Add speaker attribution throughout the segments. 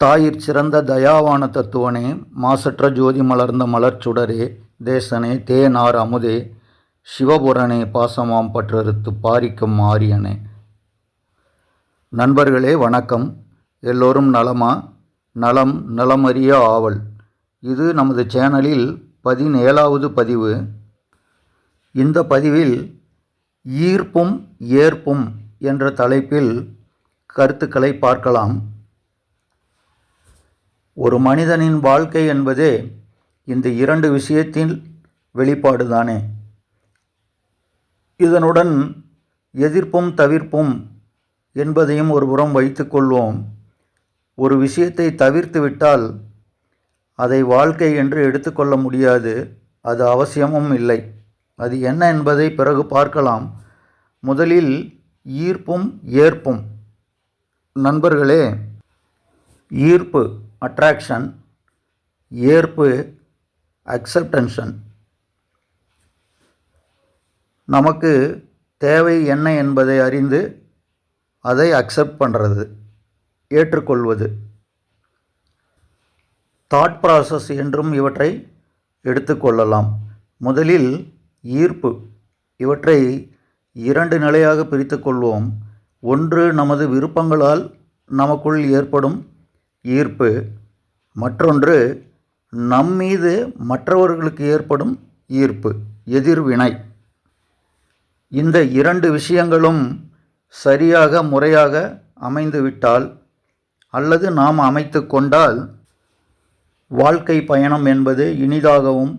Speaker 1: தாயிற் சிறந்த தயாவான தத்துவனே மாசற்ற ஜோதி மலர்ந்த மலர்ச்சுடரே தேசனே தேனார் அமுதே சிவபுரனே பாசமாம் பற்றறுத்து பாரிக்கும் ஆரியனே நண்பர்களே வணக்கம். எல்லோரும் நலமா? நலம் நலமறிய ஆவல். இது நமது சேனலில் பதினேழாவது பதிவு. இந்த பதிவில் ஈர்ப்பும் ஏற்பும் என்ற தலைப்பில் கருத்துக்களை பார்க்கலாம். ஒரு மனிதனின் வாழ்க்கை என்பதே இந்த இரண்டு விஷயத்தின் வெளிப்பாடுதானே. இதனுடன் எதிர்ப்பும் தவிர்ப்பும் என்பதையும் ஒரு புறம் வைத்துக்கொள்வோம் ஒரு விஷயத்தை தவிர்த்து விட்டால் அதை வாழ்க்கை என்று எடுத்துக்கொள்ள முடியாது. அது அவசியமும் இல்லை. அது என்ன என்பதை பிறகு பார்க்கலாம். முதலில் ஈர்ப்பும் ஏற்பும். நண்பர்களே ஈர்ப்பு அட்ராக்ஷன் ஏற்பு அக்செப்டன்ஷன் நமக்கு தேவை என்ன என்பதை அறிந்து அதை அக்செப்ட் பண்ணுறது ஏற்றுக்கொள்வது. தாட் ப்ராசஸ் என்றும் இவற்றை எடுத்துக்கொள்ளலாம் முதலில் ஈர்ப்பு. இவற்றை இரண்டு நிலையாக பிரித்து கொள்வோம். ஒன்று நமது விருப்பங்களால் நமக்குள் ஏற்படும் ஈர்ப்பு மற்றொன்று நம்மீது மற்றவர்களுக்கு ஏற்படும் ஈர்ப்பு எதிர்வினை. இந்த இரண்டு விஷயங்களும் சரியாக முறையாக அமைந்துவிட்டால் அல்லது நாம் அமைத்து கொண்டால் வாழ்க்கை பயணம் என்பது இனிதாகவும்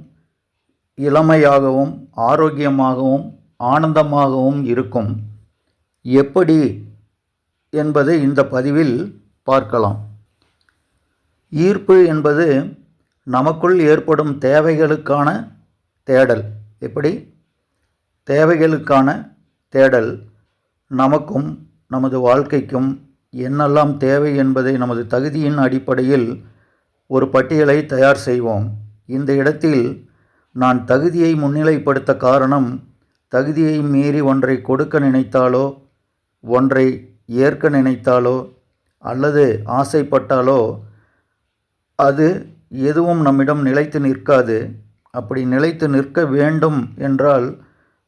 Speaker 1: இளமையாகவும் ஆரோக்கியமாகவும் ஆனந்தமாகவும் இருக்கும். எப்படி என்பதை இந்த பதிவில் பார்க்கலாம். ஈர்ப்பு என்பது நமக்குள் ஏற்படும் தேவைகளுக்கான தேடல். எப்படி? தேவைகளுக்கான தேடல். நமக்கும் நமது வாழ்க்கைக்கும் என்னெல்லாம் தேவை என்பதை நமது தகுதியின் அடிப்படையில் ஒரு பட்டியலை தயார் செய்வோம். இந்த இடத்தில் நான் தகுதியை முன்னிலைப்படுத்த காரணம் தகுதியை மீறி ஒன்றை கொடுக்க நினைத்தாலோ ஒன்றை ஏற்க நினைத்தாலோ அல்லது ஆசைப்பட்டாலோ அது எதுவும் நம்மிடம் நிலைத்து நிற்காது. அப்படி நிலைத்து நிற்க வேண்டும் என்றால்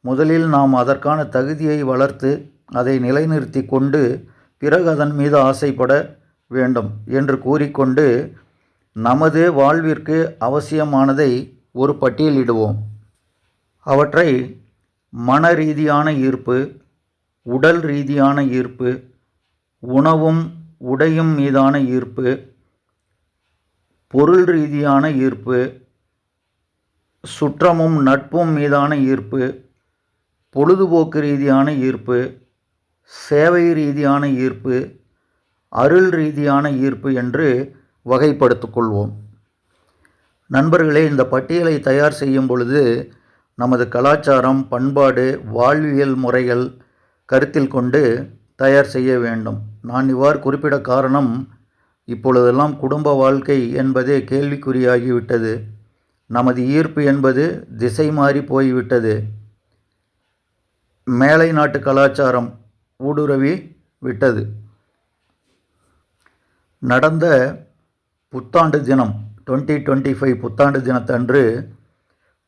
Speaker 1: முதலில் நாம் அதற்கான தகுதியை வளர்த்து அதை நிலைநிறுத்தி கொண்டு பிறகு அதன் மீது ஆசைப்பட வேண்டும் என்று கூறிக்கொண்டு நமது வாழ்விற்கு அவசியமானதை ஒரு பட்டியலிடுவோம் அவற்றை மன ரீதியான ஈர்ப்பு உடல் ரீதியான ஈர்ப்பு உணவும் உடையும் மீதான ஈர்ப்பு பொருள் ரீதியான ஈர்ப்பு சுற்றமும் நட்பும் மீதான ஈர்ப்பு பொழுதுபோக்கு ரீதியான ஈர்ப்பு சேவை ரீதியான ஈர்ப்பு அருள் ரீதியான ஈர்ப்பு என்று வகைப்படுத்திக் கொள்வோம். நண்பர்களே இந்த பட்டியலை தயார் செய்யும் பொழுது நமது கலாச்சாரம் பண்பாடு வாழ்வியல் முறைகள் கருத்தில் கொண்டு தயார் செய்ய வேண்டும். நான் இவ்வாறு குறிப்பிட காரணம் இப்பொழுதெல்லாம் குடும்ப வாழ்க்கை என்பதே கேள்விக்குறியாகிவிட்டது. நமது ஈர்ப்பு என்பது திசை மாறி போய்விட்டது. மேலை நாட்டு கலாச்சாரம் ஊடுருவி விட்டது. நடந்த புத்தாண்டு தினம் டுவெண்ட்டி டுவெண்ட்டி ஃபைவ் புத்தாண்டு தினத்தன்று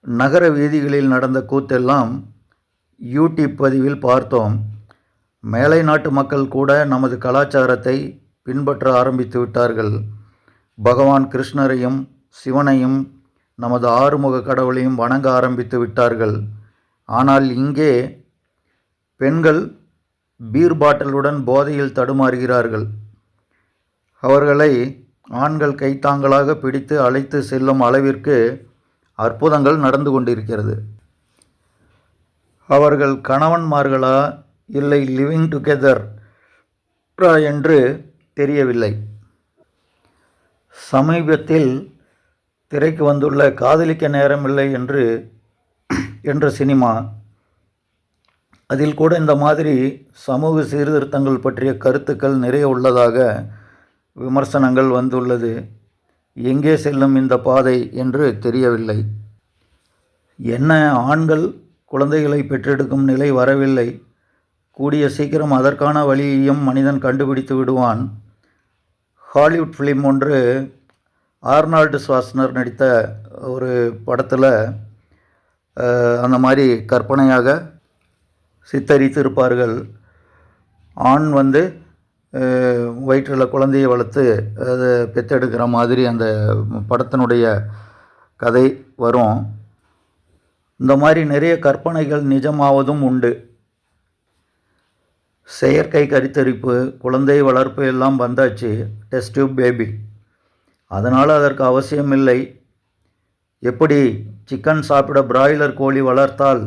Speaker 1: நகர வீதிகளில் நடந்த கூத்தெல்லாம் யூடியூப் பதிவில் பார்த்தோம். மேலை நாட்டு மக்கள் கூட நமது கலாச்சாரத்தை பின்பற்ற ஆரம்பித்து விட்டார்கள். பகவான் கிருஷ்ணரையும் சிவனையும் நமது ஆறுமுக கடவுளையும் வணங்க ஆரம்பித்து விட்டார்கள். ஆனால் இங்கே பெண்கள் பீர் பாட்டிலுடன் போதையில் தடுமாறுகிறார்கள். அவர்களை ஆண்கள் கைத்தாங்களாக பிடித்து அழைத்து செல்லும் அளவிற்கு அற்புதங்கள் நடந்து கொண்டிருக்கிறது. அவர்கள் கணவன்மார்களா இல்லை லிவிங் டுகெதர்? என்று தெரியவில்லை. சமீபத்தில் திரைக்கு வந்துள்ள காதலிக்க நேரமில்லை என்று என்ற சினிமா. அதில் கூட இந்த மாதிரி சமூக சீர்திருத்தங்கள் பற்றிய கருத்துக்கள் நிறைய உள்ளதாக விமர்சனங்கள் வந்துள்ளது. எங்கே செல்லும் இந்த பாதை என்று தெரியவில்லை. என்ன ஆண்கள் குழந்தைகளை பெற்றெடுக்கும் நிலை வரவில்லை. கூடிய சீக்கிரம் அதற்கான வழியையும் மனிதன் கண்டுபிடித்து விடுவான். ஹாலிவுட் ஃபிலிம் ஒன்று ஆர்னால்டு ஸ்வாஸ்னர் நடித்த ஒரு படத்தில் அந்த மாதிரி கற்பனையாக சித்தரித்திருப்பார்கள். ஆண் வந்து வயிற்றில் குழந்தையை வளர்த்து அதை பெற்றெடுக்கிற மாதிரி அந்த படத்தினுடைய கதை வரும். இந்த மாதிரி நிறைய கற்பனைகள் நிஜமாவதும் உண்டு. செயற்கை கருத்தரிப்பு குழந்தை வளர்ப்பு எல்லாம் வந்தாச்சு டெஸ்ட் டியூப் பேபி. அதனால் அதற்கு அவசியமில்லை. எப்படி சிக்கன் சாப்பிட பிராய்லர் கோழி வளர்த்தால்?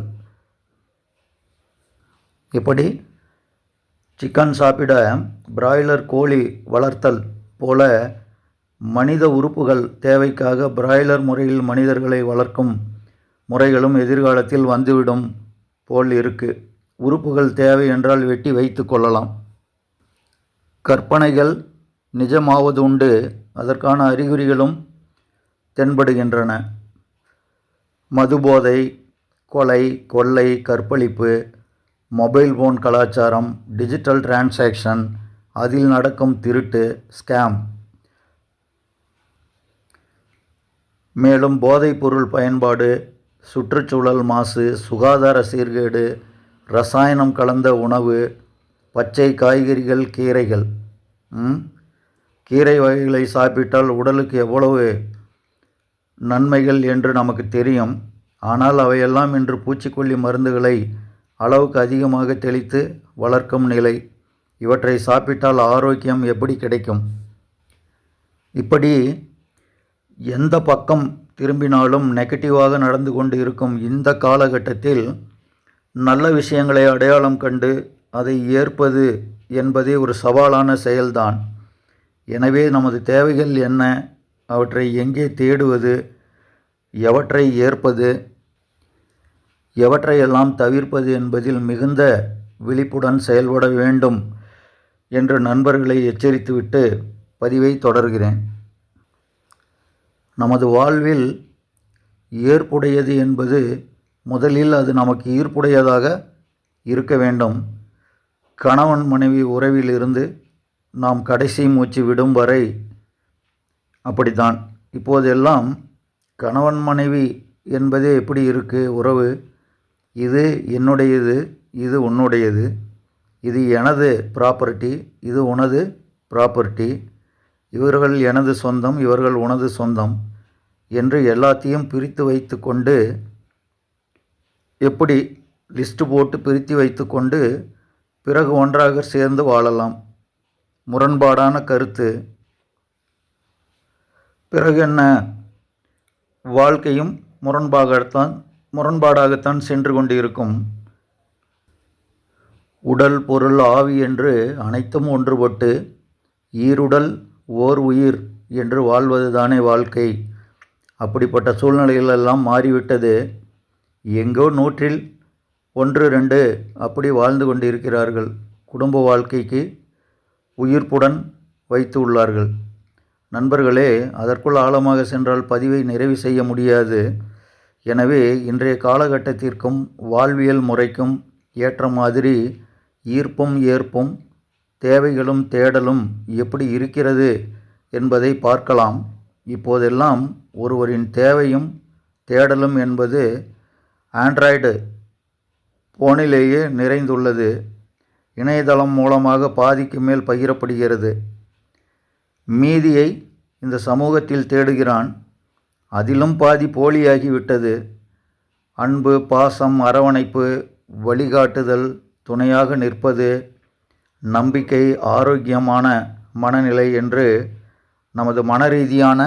Speaker 1: எப்படி? சிக்கன் சாப்பிட பிராய்லர் கோழி வளர்த்தல் போல மனித உறுப்புகள் தேவைக்காக பிராய்லர் முறையில் மனிதர்களை வளர்க்கும் முறைகளும் எதிர்காலத்தில் வந்துவிடும் போல் இருக்குது உறுப்புகள் தேவை என்றால் வெட்டி வைத்து கொள்ளலாம். கற்பனைகள் நிஜமாவது உண்டு அதற்கான அறிகுறிகளும் தென்படுகின்றன. மதுபோதை கொலை கொள்ளை கற்பழிப்பு மொபைல் ஃபோன் கலாச்சாரம் டிஜிட்டல் டிரான்சாக்ஷன் அதில் நடக்கும் திருட்டு ஸ்கேம். மேலும் போதைப்பொருள் பயன்பாடு சுற்றுச்சூழல் மாசு சுகாதார சீர்கேடு ரசாயனம் கலந்த உணவு பச்சை காய்கறிகள் கீரைகள். கீரை வகைகளை சாப்பிட்டால் உடலுக்கு எவ்வளவு நன்மைகள் என்று நமக்கு தெரியும். ஆனால் அவையெல்லாம் இன்று பூச்சிக்கொல்லி மருந்துகளை அளவுக்கு அதிகமாக தெளித்து வளர்க்கும் நிலை. இவற்றை சாப்பிட்டால் ஆரோக்கியம் எப்படி கிடைக்கும்? இப்படி எந்த பக்கம் திரும்பினாலும் நெகட்டிவாக நடந்து கொண்டு இருக்கும் இந்த காலகட்டத்தில் நல்ல விஷயங்களை அடையாளம் கண்டு அதை ஏற்பது என்பதே ஒரு சவாலான செயல்தான். எனவே நமது தேவைகள் என்ன? அவற்றை எங்கே தேடுவது? எவற்றை ஏற்பது? எவற்றையெல்லாம் தவிர்ப்பது என்பதில் மிகுந்த விழிப்புடன் செயல்பட வேண்டும் என்று நண்பர்களை எச்சரித்துவிட்டு பதிவை தொடர்கிறேன். நமது வாழ்வில் ஏற்புடையது என்பது முதலில் அது நமக்கு ஈர்ப்புடையதாக இருக்க வேண்டும். கணவன் மனைவி உறவிலிருந்து நாம் கடைசி மூச்சு விடும் வரை அப்படித்தான். இப்போதெல்லாம் கணவன் மனைவி என்பதே எப்படி இருக்குது உறவு. இது என்னுடையது இது உன்னுடையது. இது எனது ப்ராப்பர்ட்டி இது உனது ப்ராப்பர்ட்டி இவர்கள் எனது சொந்தம் இவர்கள் உனது சொந்தம் என்று எல்லாத்தையும் பிரித்து வைத்து கொண்டு எப்படி லிஸ்ட் போட்டு பிரித்து வைத்துக்கொண்டு பிறகு ஒன்றாக சேர்ந்து வாழலாம்? முரண்பாடான கருத்து. பிறகு என்ன? வாழ்க்கையும் முரண்பாகத்தான் முரண்பாடாகத்தான் சென்று கொண்டிருக்கும். உடல் பொருள் ஆவி என்று அனைத்தும் ஒன்றுபட்டு ஈருடல் ஓர் உயிர் என்று வாழ்வதுதானே வாழ்க்கை. அப்படிப்பட்ட சூழ்நிலைகளெல்லாம் மாறிவிட்டது. எங்கோ நூற்றில் ஒன்று ரெண்டு அப்படி வாழ்ந்து கொண்டிருக்கிறார்கள். குடும்ப வாழ்க்கைக்கு உயிர்ப்புடன் வைத்து உள்ளார்கள். நண்பர்களே அதற்குள் ஆழமாக சென்றால் பதிவை நிறைவு செய்ய முடியாது. எனவே இன்றைய காலகட்டத்திற்கும் வாழ்வியல் முறைக்கும் ஏற்ற மாதிரி ஈர்ப்பும் ஏற்பும் தேவைகளும் தேடலும் எப்படி இருக்கிறது என்பதை பார்க்கலாம். இப்போதெல்லாம் ஒருவரின் தேவையும் தேடலும் என்பது ஆண்ட்ராய்டு போனிலேயே நிறைந்துள்ளது. இணையதளம் மூலமாக பாதிக்கு மேல் பகிரப்படுகிறது. மீதியை இந்த சமூகத்தில் தேடுகிறான். அதிலும் பாதி போலியாகிவிட்டது. அன்பு பாசம் அரவணைப்பு வழிகாட்டுதல் துணையாக நிற்பது நம்பிக்கை ஆரோக்கியமான மனநிலை என்று நமது மனரீதியான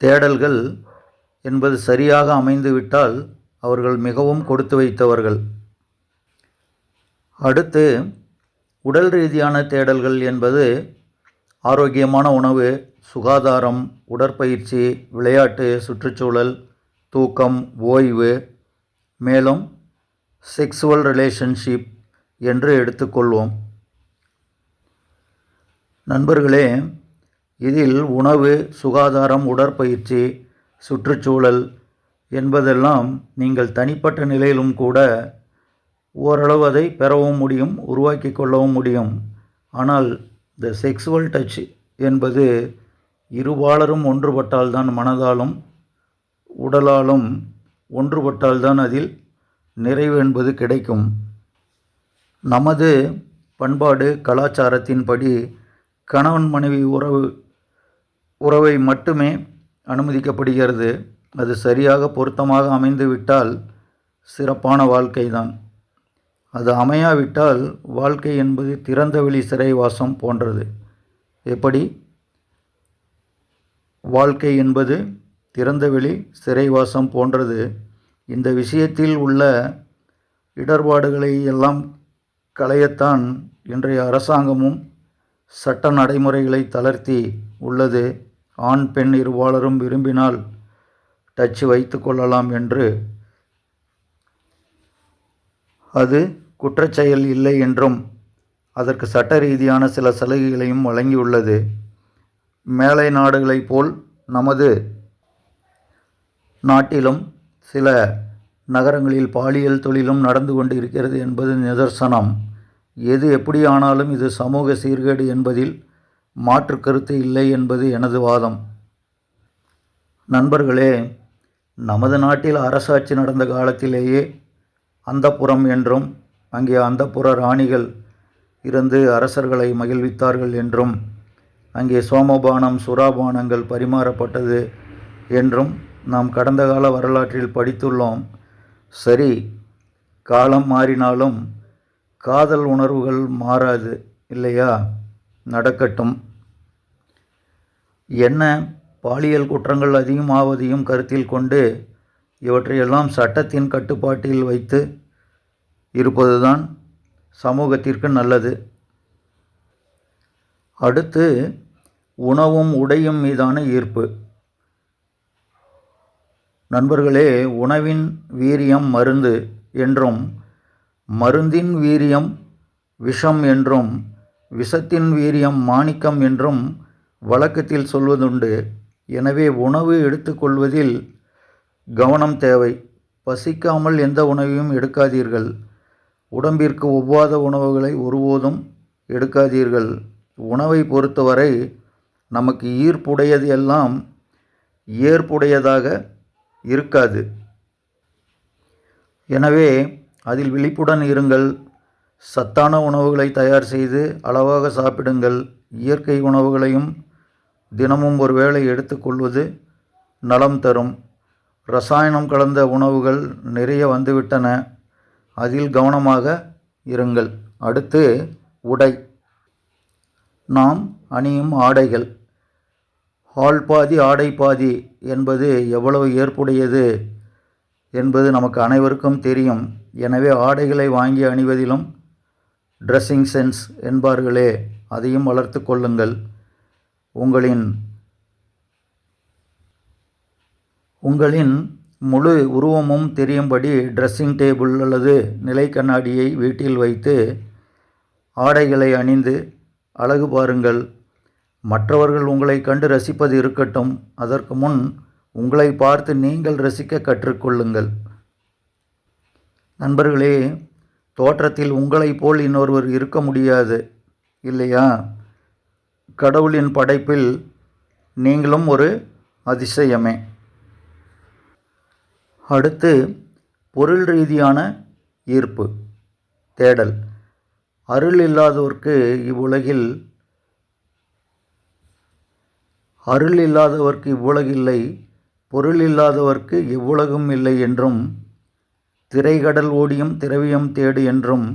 Speaker 1: தேடல்கள் என்பது சரியாக அமைந்துவிட்டால் அவர்கள் மிகவும் கொடுத்து வைத்தவர்கள். அடுத்து உடல் ரீதியான தேடல்கள் என்பது ஆரோக்கியமான உணவு சுகாதாரம் உடற்பயிற்சி விளையாட்டு சுற்றுச்சூழல் தூக்கம் ஓய்வு மேலும் செக்ஸுவல் ரிலேஷன்ஷிப் என்று எடுத்துக்கொள்வோம். நண்பர்களே இதில் உணவு சுகாதாரம் உடற்பயிற்சி சுற்றுச்சூழல் என்பதெல்லாம் நீங்கள் தனிப்பட்ட நிலையிலும் கூட ஓரளவு அதை பெறவும் முடியும் உருவாக்கி கொள்ளவும் முடியும். ஆனால் த செக்ஸுவல் டச் என்பது இருபாலரும் ஒன்றுபட்டால்தான் மனதாலும் உடலாலும் ஒன்றுபட்டால்தான் அதில் நிறைவு என்பது கிடைக்கும். நமது பண்பாடு கலாச்சாரத்தின்படி கணவன் மனைவி உறவு உறவை மட்டுமே அனுமதிக்கப்படுகிறது. அது சரியாக பொருத்தமாக அமைந்துவிட்டால் சிறப்பான வாழ்க்கைதான். அது அமையாவிட்டால் வாழ்க்கை என்பது திறந்தவெளி சிறைவாசம் போன்றது. எப்படி? வாழ்க்கை என்பது திறந்தவெளி சிறைவாசம் போன்றது. இந்த விஷயத்தில் உள்ள இடர்பாடுகளை எல்லாம் களையத்தான் இன்றைய அரசாங்கமும் சட்ட நடைமுறைகளை தளர்த்தி உள்ளது. ஆண் பெண் இருபாலரும் விரும்பினால் டச் வைத்து கொள்ளலாம் என்று. அது குற்றச்செயல் இல்லை என்றும் அதற்கு சட்ட ரீதியான சில சலுகைகளையும் வழங்கியுள்ளது. மேலை நாடுகளைப் போல் நமது நாட்டிலும் சில நகரங்களில் பாலியல் தொழிலும் நடந்து கொண்டு இருக்கிறது என்பது நிதர்சனம். எது எப்படியானாலும் இது சமூக சீர்கேடு என்பதில் மாற்று கருத்து இல்லை என்பது எனது வாதம். நண்பர்களே நமது நாட்டில் அரசாட்சி நடந்த காலத்திலேயே அந்தப்புறம் என்றும் அங்கே அந்தப்புற ராணிகள் இருந்து அரசர்களை மகிழ்வித்தார்கள் என்றும் அங்கே சோமபானம் சுறாபானங்கள் பரிமாறப்பட்டது என்றும் நாம் கடந்த கால வரலாற்றில் படித்துள்ளோம். சரி காலம் மாறினாலும் காதல் உணர்வுகள் மாறாது இல்லையா? நடக்கட்டும். என்ன பாலியல் குற்றங்கள் அதிகமாவதையும் கருத்தில் கொண்டு இவற்றையெல்லாம் சட்டத்தின் கட்டுப்பாட்டில் வைத்து இருப்பதுதான் சமூகத்திற்கு நல்லது. அடுத்து உணவும் உடையும் மீதான ஈர்ப்பு. நண்பர்களே உணவின் வீரியம் மருந்து என்றும் மருந்தின் வீரியம் விஷம் என்றும் விஷத்தின் வீரியம் மாணிக்கம் என்றும் வழக்கத்தில் சொல்வதுண்டு. எனவே உணவு எடுத்துக்கொள்வதில் கவனம் தேவை. பசிக்காமல் எந்த உணவையும் எடுக்காதீர்கள். உடம்பிற்கு ஒவ்வாத உணவுகளை ஒருபோதும் எடுக்காதீர்கள். உணவை பொறுத்தவரை நமக்கு ஈர்ப்புடையது எல்லாம் ஏற்புடையதாக இருக்காது. எனவே அதில் விழிப்புடன் இருங்கள். சத்தான உணவுகளை தயார் செய்து அளவாக சாப்பிடுங்கள். இயற்கை உணவுகளையும் தினமும் ஒரு வேளை எடுத்துக்கொள்வது நலம் தரும். ரசாயனம் கலந்த உணவுகள் நிறைய வந்துவிட்டன. அதில் கவனமாக இருங்கள். அடுத்து உடை. நாம் அணியும் ஆடைகள். ஹால் பாதி ஆடை பாதி என்பது எவ்வளவு ஏற்புடையது என்பது நமக்கு அனைவருக்கும் தெரியும். எனவே ஆடைகளை வாங்கி அணிவதிலும் ட்ரெஸ்ஸிங் சென்ஸ் என்பார்களே அதையும் வளர்த்து கொள்ளுங்கள். உங்களின் உங்களின் முழு உருவமும் தெரியும்படி ட்ரெஸ்ஸிங் டேபிள் அல்லது நிலை கண்ணாடியை வீட்டில் வைத்து ஆடைகளை அணிந்து அழகு பாருங்கள். மற்றவர்கள் உங்களை கண்டு ரசிப்பது இருக்கட்டும். அதற்கு முன் உங்களை பார்த்து நீங்கள் ரசிக்க கற்றுக்கொள்ளுங்கள். நண்பர்களே தோற்றத்தில் உங்களைப் போல் இன்னொருவர் இருக்க முடியாது இல்லையா? கடவுளின் படைப்பில் நீங்களும் ஒரு அதிசயமே. அடுத்து பொருள் ரீதியான ஈர்ப்பு தேடல். அருள் இல்லாதவர்க்கு இவ்வுலகில் அருள் இல்லாதவர்க்கு இவ்வுலகில்லை பொருள் இல்லாதவர்க்கு இவ்வுலகும் இல்லை என்றும் திரைகடல் ஓடியும் திரவியம் தேடு என்றும்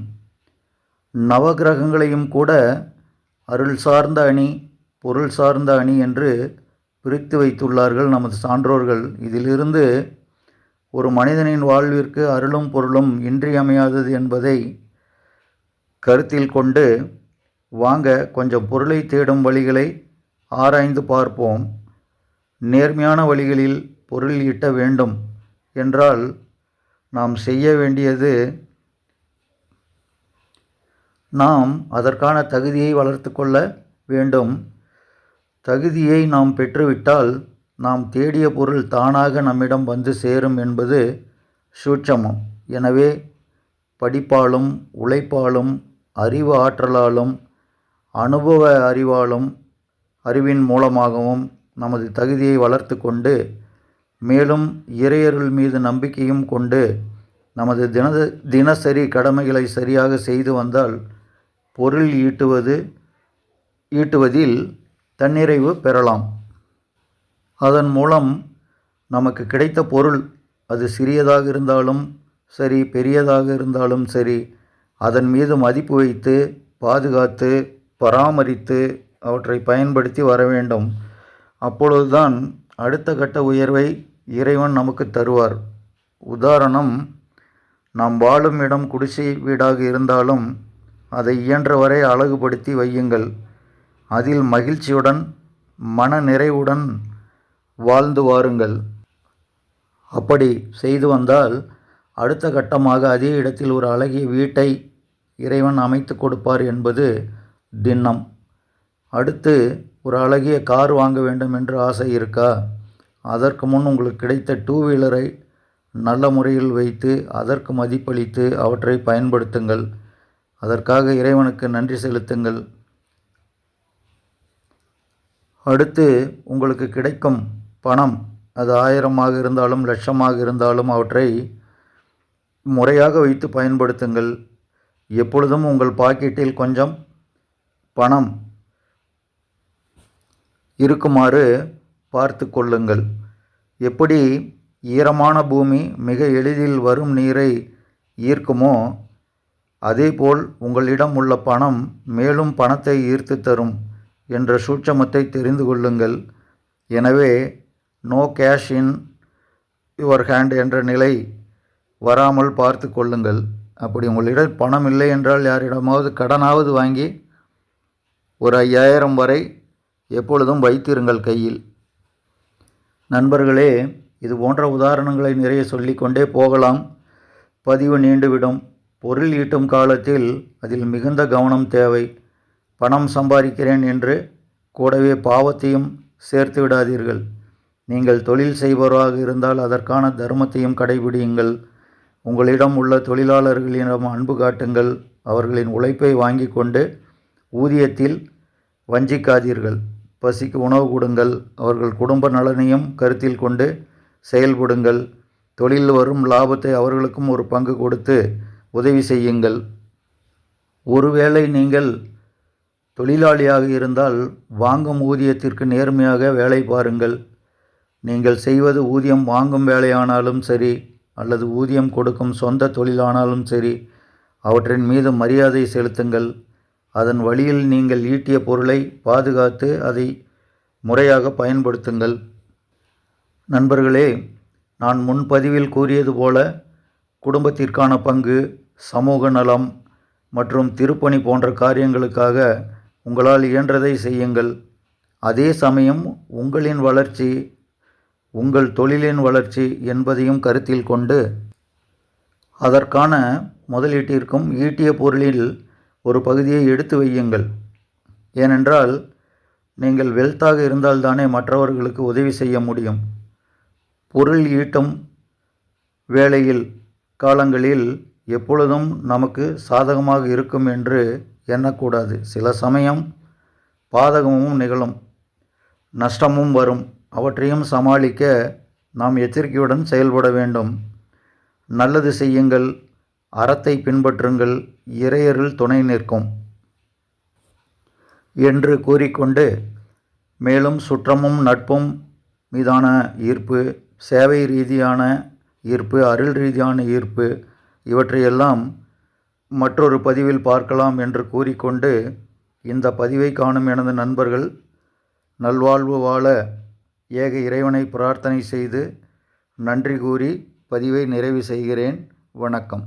Speaker 1: நவகிரகங்களையும் கூட அருள் சார்ந்த அணி பொருள் சார்ந்த அணி என்று பிரித்து வைத்துள்ளார்கள் நமது சான்றோர்கள். இதிலிருந்து ஒரு மனிதனின் வாழ்விற்கு அருளும் பொருளும் இன்றியமையாதது என்பதை கருத்தில் கொண்டு வாங்க கொஞ்சம் பொருளை தேடும் வழிகளை ஆராய்ந்து பார்ப்போம். நேர்மையான வழிகளில் பொருள் ஈட்ட வேண்டும் என்றால் நாம் செய்ய வேண்டியது நாம் அதற்கான தகுதியை வளர்த்து கொள்ள வேண்டும். தகுதியை நாம் பெற்றுவிட்டால் நாம் தேடிய பொருள் தானாக நம்மிடம் வந்து சேரும் என்பது சூட்சமம். எனவே படிப்பாலும் உழைப்பாலும் அறிவு ஆற்றலாலும் அனுபவ அறிவாலும் அறிவின் மூலமாகவும் நமது தகுதியை வளர்த்து கொண்டு மேலும் இறையருள் மீது நம்பிக்கையும் கொண்டு நமது தின தினசரி கடமைகளை சரியாக செய்து வந்தால் பொருள் ஈட்டுவது ஈட்டுவதில் தன்னிறைவு பெறலாம். அதன் மூலம் நமக்கு கிடைத்த பொருள் அது சிறியதாக இருந்தாலும் சரி பெரியதாக இருந்தாலும் சரி அதன் மீது மதிப்பு வைத்து பாதுகாத்து பராமரித்து அவற்றை பயன்படுத்தி வர வேண்டும். அப்பொழுதுதான் அடுத்த கட்ட உயர்வை இறைவன் நமக்கு தருவார். உதாரணம் நாம் வாழும் இடம் குடிசை வீடாக இருந்தாலும் அதை இயன்றவரை அழகுபடுத்தி வையுங்கள். அதில் மகிழ்ச்சியுடன் மன நிறைவுடன் வாழ்ந்து வாருங்கள். அப்படி செய்து வந்தால் அடுத்த கட்டமாக அதே இடத்தில் ஒரு அழகிய வீட்டை இறைவன் அமைத்து கொடுப்பார் என்பது திண்ணம். அடுத்து ஒரு அழகிய கார் வாங்க வேண்டும் என்று ஆசை இருக்கா? அதற்கு முன் உங்களுக்கு கிடைத்த டூ வீலரை நல்ல முறையில் வைத்து அதற்கு மதிப்பளித்து அவற்றை பயன்படுத்துங்கள். அதற்காக இறைவனுக்கு நன்றி செலுத்துங்கள். அடுத்து உங்களுக்கு கிடைக்கும் பணம் அது ஆயிரமாக இருந்தாலும் லட்சமாக இருந்தாலும் அவற்றை முறையாக வைத்து பயன்படுத்துங்கள். எப்பொழுதும் உங்கள் பாக்கெட்டில் கொஞ்சம் பணம் இருக்குமாறு பார்த்து கொள்ளுங்கள். எப்படி ஈரமான பூமி மிக எளிதில் வரும் நீரை ஈர்க்குமோ அதேபோல் உங்களிடம் உள்ள பணம் மேலும் பணத்தை ஈர்த்து தரும் என்ற சூட்சமத்தை தெரிந்து கொள்ளுங்கள். எனவே no cash in your hand என்ற நிலை வராமல் பார்த்து கொள்ளுங்கள். அப்படி உங்களிடம் பணம் இல்லை என்றால் யாரிடமாவது கடனாவது வாங்கி ஒரு ஐயாயிரம் வரை எப்பொழுதும் வைத்திருங்கள் கையில். நண்பர்களே இது போன்ற உதாரணங்களை நிறைய சொல்லிக்கொண்டே போகலாம். பதிவு நீண்டுவிடும். பொருள் ஈட்டும் காலத்தில் அதில் மிகுந்த கவனம் தேவை. பணம் சம்பாதிக்கிறேன் என்று கூடவே பாவத்தையும் சேர்த்து விடாதீர்கள். நீங்கள் தொழில் செய்பவராக இருந்தால் அதற்கான தர்மத்தையும் கடைபிடியுங்கள். உங்களிடம் உள்ள தொழிலாளர்களிடம் அன்பு காட்டுங்கள். அவர்களின் உழைப்பை வாங்கி கொண்டு ஊதியத்தில் வஞ்சிக்காதீர்கள். பசிக்கு உணவு கொடுங்கள். அவர்கள் குடும்ப நலனையும் கருத்தில் கொண்டு செயல்படுங்கள். தொழில் வரும் லாபத்தை அவர்களுக்கும் ஒரு பங்கு கொடுத்து உதவி செய்யுங்கள். ஒருவேளை நீங்கள் தொழிலாளியாக இருந்தால் வாங்கும் ஊதியத்திற்கு நேர்மையாக வேலை பாருங்கள். நீங்கள் செய்வது ஊதியம் வாங்கும் வேலையானாலும் சரி அல்லது ஊதியம் கொடுக்கும் சொந்த தொழிலானாலும் சரி அவற்றின் மீது மரியாதை செலுத்துங்கள். அதன் வழியில் நீங்கள் ஈட்டிய பொருளை பாதுகாத்து அதை முறையாக பயன்படுத்துங்கள். நண்பர்களே நான் முன்பதிவில் கூறியது போல குடும்பத்திற்கான பங்கு சமூக நலம் மற்றும் திருப்பணி போன்ற காரியங்களுக்காக உங்களால் இயன்றதை செய்யுங்கள். அதே சமயம் உங்களின் வளர்ச்சி உங்கள் தொழிலின் வளர்ச்சி என்பதையும் கருத்தில் கொண்டு அதற்கான முதலீட்டிற்கும் ஈட்டிய பொருளில் ஒரு பகுதியை எடுத்து வையுங்கள். ஏனென்றால் நீங்கள் வெல்த்தாக இருந்தால்தானே மற்றவர்களுக்கு உதவி செய்ய முடியும். பொருள் ஈட்டும் வேளையில் காலங்களில் எப்பொழுதும் நமக்கு சாதகமாக இருக்கும் என்று எண்ணக்கூடாது. சில சமயம் பாதகமும் நிகழும் நஷ்டமும் வரும். அவற்றையும் சமாளிக்க நாம் எச்சரிக்கையுடன் செயல்பட வேண்டும். நல்லது செய்யுங்கள் அறத்தை பின்பற்றுங்கள் இறையருள் துணை நிற்கும் என்று கூறிக்கொண்டு மேலும் சுற்றமும் நட்பும் மீதான ஈர்ப்பு சேவை ரீதியான ஈர்ப்பு அருள் ரீதியான ஈர்ப்பு இவற்றையெல்லாம் மற்றொரு பதிவில் பார்க்கலாம் என்று கூறிக்கொண்டு இந்த பதிவை காணும் எனது நண்பர்கள் நல்வாழ்வு வாழ ஏக இறைவனை பிரார்த்தனை செய்து நன்றி கூறி பதிவை நிறைவு செய்கிறேன். வணக்கம்.